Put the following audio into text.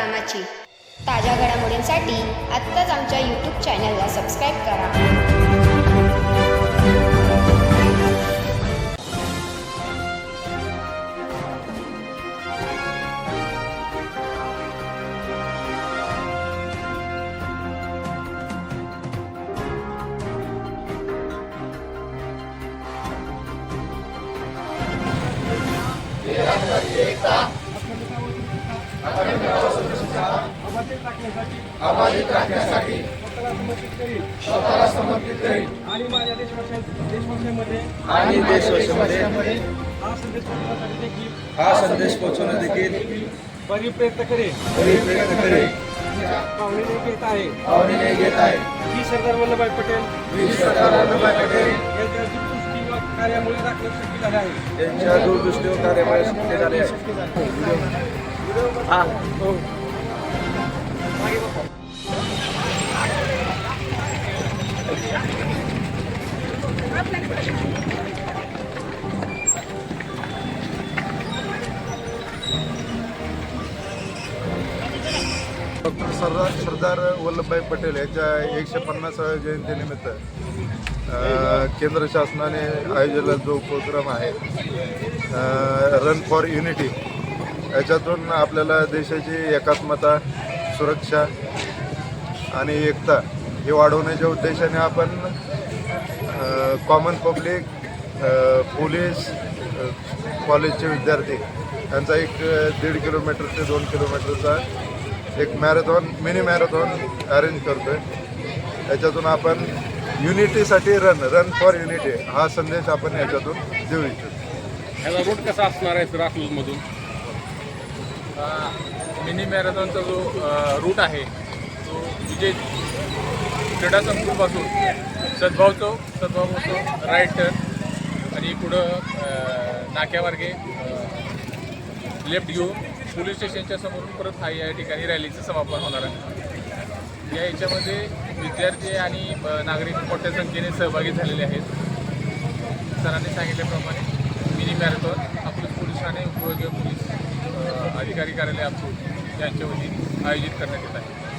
कामाची. ताज्या घडामोडींसाठी आत्ताच आमच्या यूट्यूब चॅनलला सबस्क्राईब करा. स्वतःला समर्पित करीन. आणि माझ्या देशवासियांमध्ये आणि देशवासीमध्ये हा संदेश पोहोचवण्यासाठी देखील हा संदेश पोहोचवणं देखील बरी प्रयत्न करेन. बरी प्रयत्न करेल पाहुणे घेत आहे. आवडीने घेत आहे. मी सरदार वल्लभभाई पटेल. वीर सरदार वल्लभभाई पटेल. यांच्या दूरदृष्टी व कार्यामुळे दाखल शक्य झाले आहे. यांच्या दूरदृष्टीवर कार्यमुळे शक्य झाले आहे. हा. डॉक्टर सरदार सरदार वल्लभभाई पटेल यांच्या एकशे पन्नासाव्या जयंतीनिमित्त केंद्र शासनाने आयोजलेला जो उपक्रम आहे रन फॉर युनिटी याच्यातून आपल्याला देशाची एकात्मता सुरक्षा आणि एकता हे वाढवण्याच्या उद्देशाने आपण कॉमन पब्लिक पोलीस कॉलेजचे विद्यार्थी यांचा एक दीड किलोमीटर ते दोन किलोमीटरचा एक मॅरेथॉन मिनी मॅरेथॉन अरेंज करतोय. याच्यातून आपण युनिटीसाठी रन रन फॉर युनिटी हा संदेश आपण याच्यातून देऊ इच्छितो. ह्याचा रूट कसा असणार आहे सर अकलूजमधून मिनी मॅरेथॉनचा जो रूट आहे तो विजय क्रीडा संकुलपासून सद्भाव चौक सद्भाव चौक राईट टर्न आणि पुढं नाक्यामार्गे लेफ्ट घेऊन पोलीस स्टेशनच्या समोरून परत हा या ठिकाणी रॅलीचं समापन होणार आहे. या याच्यामध्ये विद्यार्थी आणि नागरिक मोठ्या संख्येने सहभागी झालेले आहेत. सरांनी सांगितल्याप्रमाणे मिनी मॅरेथॉन आपलं पोलिसाने ठाणे पोलीस. अधिकारी कार्यालय आमचे यांच्या वतीने आयोजित करण्यात येत आहे.